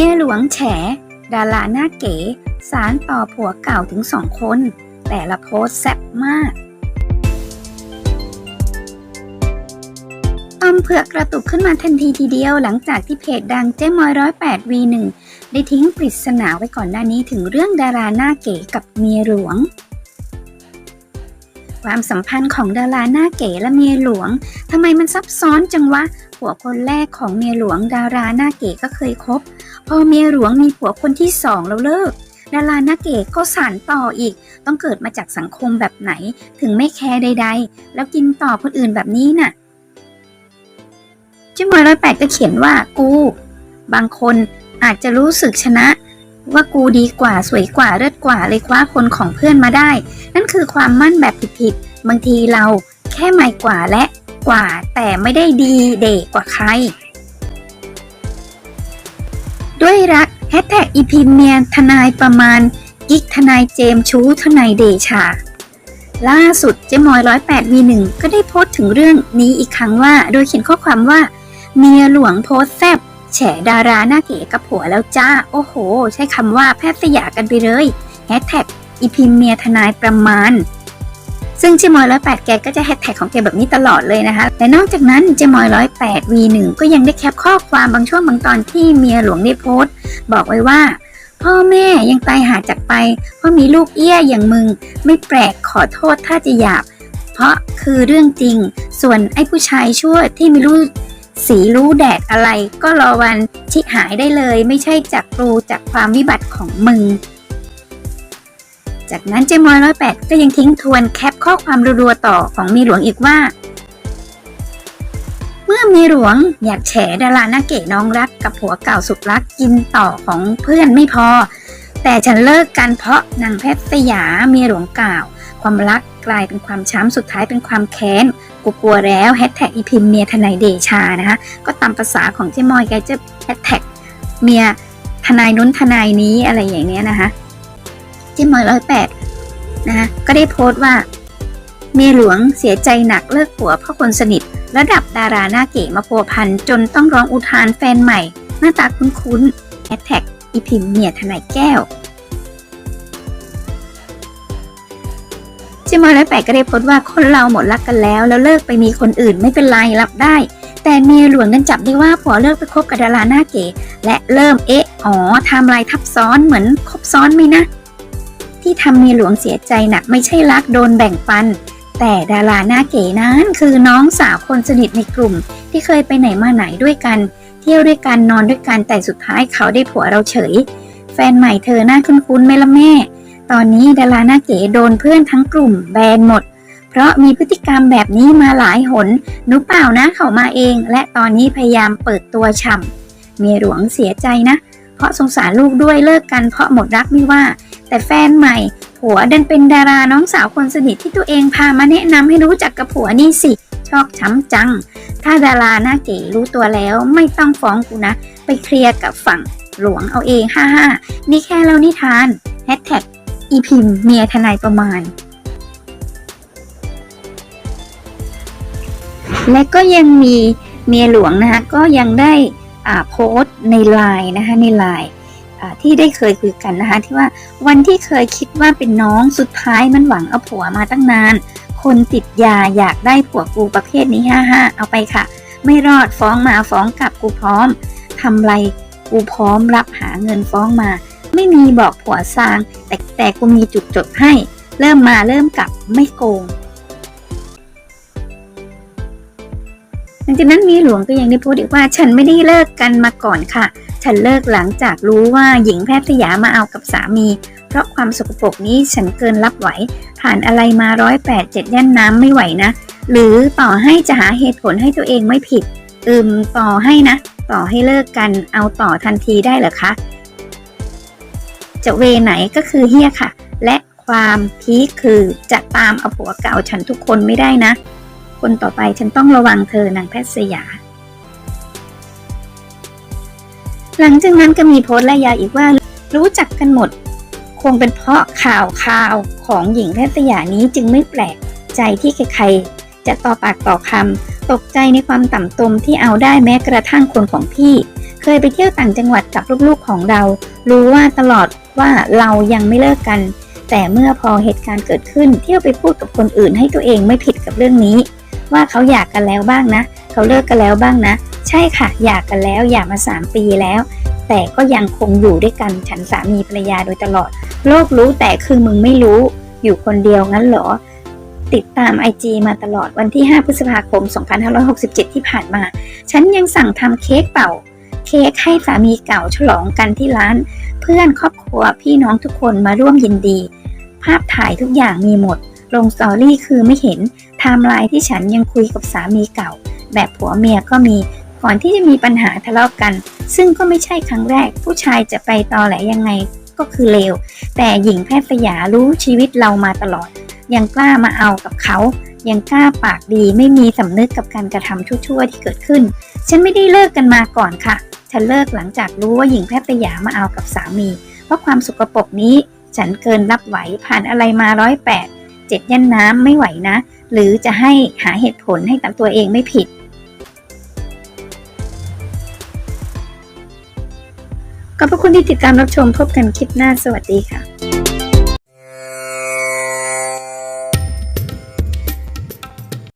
มียหลวงแฉ ดาราหน้าเก๋ สารต่อผัวเก่าถึงสองคน แต่ละโพสแซ่บมากตอมเผือกกระตุกขึ้นมาทันทีทีเดียวหลังจากที่เพจดังเจ๊มอยร้อยแปดวีหนึ่งได้ทิ้งปริศนาไว้ก่อนหน้านี้ถึงเรื่องดาราหน้าเก๋กับเมียหลวง ความสัมพันธ์ของดาราหน้าเก๋และเมียหลวงทำไมมันซับซ้อนจังวะผัวคนแรกของเมียหลวงดาราหน้าเก๋ก็เคยคบ พอเมียหลวงมีผัวคนที่สองแล้วเลิกดาราหน้าเก๋ก็สานต่ออีก ต้องเกิดมาจากสังคมแบบไหน ถึงไม่แคร์ใด ๆ แล้วกินต่อคนอื่นแบบนี้น่ะจิมอยร้อยแปดก็เขียนว่ากู บางคนอาจจะรู้สึกชนะ ว่ากูดีกว่าสวยกว่าเลิศกว่าเลยคว้าคนของเพื่อนมาได้ นั่นคือความมั่นแบบผิดๆบางทีเราแค่ใหม่กว่าและกว่าแต่ไม่ได้ดีเด่กว่าใคร ด้วยรักแฮชแท็กอีพีเมียทนายประมาณกิ๊กทนายเจมส์ชูทนายเดชา ล่าสุดเจมอยร้อยแปดวีหนึ่งก็ได้โพสต์ถึงเรื่องนี้อีกครั้งว่า โดยเขียนข้อความว่า เมียหลวงโพสต์แซบแฉดาราหน้าเก๋กับผัวแล้วจ้า โอ้โห ใช้คำว่าแพทย์สยากันไปเลยแฮชแท็กอีพีเมียทนายประมาณ ซึ่งเจมอยร้อยแปดแกก็จะแฮชแท็กของแกแบบนี้ตลอดเลยนะคะแต่นอกจากนั้นเจมอยร้อยแปดวีหนึ่งก็ยังได้แคปข้อความบางช่วงบางตอนที่เมียหลวงได้โพสต์ บอกไว้ว่า พ่อแม่ยังตายหาจากไป เพราะมีลูกเอี้ยอย่างมึง ไม่แปลกขอโทษถ้าจะหยาบ เพราะคือเรื่องจริง ส่วนไอ้ผู้ชายชั่วที่ไม่รู้สีรู้แดดอะไรก็รอวันชิหายได้เลย ไม่ใช่จากครูจากความวิบัติของมึง จากนั้นเจมอยร้อยแปดก็ยังทิ้งทวนแคปข้อความรัวๆต่อของมีหลวงอีกว่า เมื่อมีหลวงอยากแฉดาราหน้าเก๋น้องรักกับผัวเก่าสุดรักกินต่อของเพื่อนไม่พอ แต่ฉันเลิกกันเพราะนางแพทย์สยามีหลวงกล่าว ความรักกลายเป็นความช้ำสุดท้ายเป็นความแค้นกูกลัวแล้วแฮชแท็กอีพิมเมียทนายเดชานะคะก็ตามภาษาของเจมอยแกจะแฮชแท็กเมียทนายนุ้นทนายนี้อะไรอย่างเนี้ยนะคะ เจมอยร้อยแปดนะคะก็ได้โพสต์ว่า เมียหลวงเสียใจหนักเลิกผัวเพราะคนสนิท ระดับดาราหน้าเก๋มาพัวพัน จนต้องร้องอุทานแฟนใหม่ หน้าตาคุ้นๆแฮชแท็กอีพิมเมียทนายแก้วเจมอยร้อยแปดก็ได้โพสต์ว่าคนเราหมดรักกันแล้ว แล้วเลิกไปมีคนอื่นไม่เป็นไรรับได้ แต่เมียหลวงนั้นจับได้ว่าผัวเลิกไปคบกับดาราหน้าเก๋และเริ่มเอ๊ะอ๋อไทำลายทับซ้อนเหมือนคบซ้อนไหมนะ ที่ทำเมียหลวงเสียใจหนักไม่ใช่รักโดนแบ่งปัน แต่ดาราหน้าเก๋นั้นคือน้องสาวคนสนิทในกลุ่ม ที่เคยไปไหนมาไหนด้วยกัน เที่ยวด้วยกันนอนด้วยกันแต่สุดท้ายเขาได้ผัวเราเฉย แฟนใหม่เธอหน้าคุ้นๆไหมละแม่ ตอนนี้ดาราหน้าเก๋โดนเพื่อนทั้งกลุ่มแบนหมด เพราะมีพฤติกรรมแบบนี้มาหลายหนหนูเปล่านะเขามาเอง และตอนนี้พยายามเปิดตัวฉ่ำเมียหลวงเสียใจนะ เพราะสงสารลูกด้วยเลิกกันเพราะหมดรักไม่ว่า แต่แฟนใหม่ ผัวดันเป็นดาราน้องสาวคนสนิทที่ตัวเองพามาแนะนำให้รู้จักกับผัวนี่สิ ชอกช้ำจัง ถ้าดาราหน้าเก๋รู้ตัวแล้วไม่ต้องฟ้องกูนะ ไปเคลียร์กับฝั่งหลวงเอาเองฮ่าฮ่านี่แค่เล่านิทานแฮชแท็กอีพิมเมียทนายประมาณ และก็ยังมีเมียหลวงนะคะก็ยังได้อ่าโพสต์ในไลน์นะคะในไลน์ ที่ได้เคยคุยกันนะคะที่ว่าวันที่เคยคิดว่าเป็นน้องสุดท้ายมันหวังเอาผัวมาตั้งนาน คนติดยาอยากได้ผัวกูประเภทนี้ฮ่าฮ่าเอาไปค่ะ ไม่รอดฟ้องมาฟ้องกลับกูพร้อมทำไรกูพร้อมรับหาเงินฟ้องมา ไม่มีบอกผัวซาง แต่แต่กูมีจุดจดให้ เริ่มมาเริ่มกลับไม่โกงหลังจากนั้นมีหลวงก็ยังได้พูดอีกว่าฉันไม่ได้เลิกกันมาก่อนค่ะ ฉันเลิกหลังจากรู้ว่าหญิงแพทย์สยามาเอากับสามี เพราะความสกปรกนี้ฉันเกินรับไหว ผ่านอะไรมาร้อยแปดเจ็ดย่านน้ำไม่ไหวนะ หรือต่อให้จะหาเหตุผลให้ตัวเองไม่ผิด อืม ต่อให้นะ ต่อให้เลิกกันเอาต่อทันทีได้เหรอคะ จะเวไหนก็คือเฮียค่ะ และความพีคคือจะตามเอาผัวเก่าฉันทุกคนไม่ได้นะ คนต่อไปฉันต้องระวังเธอนางแพทย์สยา หลังจากนั้นก็มีโพสต์และยาอีกว่ารู้จักกันหมด คงเป็นเพราะข่าวข่าวของหญิงแพทย์สยานี้จึงไม่แปลกใจที่ใครๆจะต่อปากต่อคำตกใจในความต่ำตมที่เอาได้แม้กระทั่งคนของพี่ เคยไปเที่ยวต่างจังหวัดกับลูกๆของเรา รู้ว่าตลอดว่าเรายังไม่เลิกกัน แต่เมื่อพอเหตุการณ์เกิดขึ้น เที่ยวไปพูดกับคนอื่นให้ตัวเองไม่ผิดกับเรื่องนี้ ว่าเขาอยากกันแล้วบ้างนะ เขาเลิกกันแล้วบ้างนะ ใช่ค่ะอยากกันแล้วอยากมาสามปีแล้ว แต่ก็ยังคงอยู่ด้วยกันฉันสามีภรรยาโดยตลอด โลกรู้แต่คือมึงไม่รู้ อยู่คนเดียวงั้นเหรอ ติดตาม IG มาตลอดวันที่ 5 พฤษภาคม 2567 ที่ผ่านมา ฉันยังสั่งทำเค้กเป่า เค้กให้สามีเก่าฉลองกันที่ร้าน เพื่อนครอบครัวพี่น้องทุกคนมาร่วมยินดี ภาพถ่ายทุกอย่างมีหมด ลงสตอรี่คือไม่เห็นไทม์ไลน์ที่ฉันยังคุยกับสามีเก่า แบบผัวเมียก็มี ก่อนที่จะมีปัญหาทะเลาะกัน ซึ่งก็ไม่ใช่ครั้งแรก ผู้ชายจะไปตอแหลยังไงก็คือเลว แต่หญิงแพทย์สยารู้ชีวิตเรามาตลอด ยังกล้ามาเอากับเขา ยังกล้าปากดีไม่มีสำนึกกับการกระทำชั่วๆที่เกิดขึ้น ฉันไม่ได้เลิกกันมาก่อนค่ะ ฉันเลิกหลังจากรู้ว่าหญิงแพทย์สยามาเอากับสามี เพราะความสุกปรกนี้ ฉันเกินรับไหวผ่านอะไรมาร้อยแปดเจ็ดยันน้ำไม่ไหวนะ หรือจะให้หาเหตุผลให้ตัตัวเองไม่ผิด ขอบพระคุณที่ติดตามรับชมพบกันคลิปหน้าสวัสดีค่ะ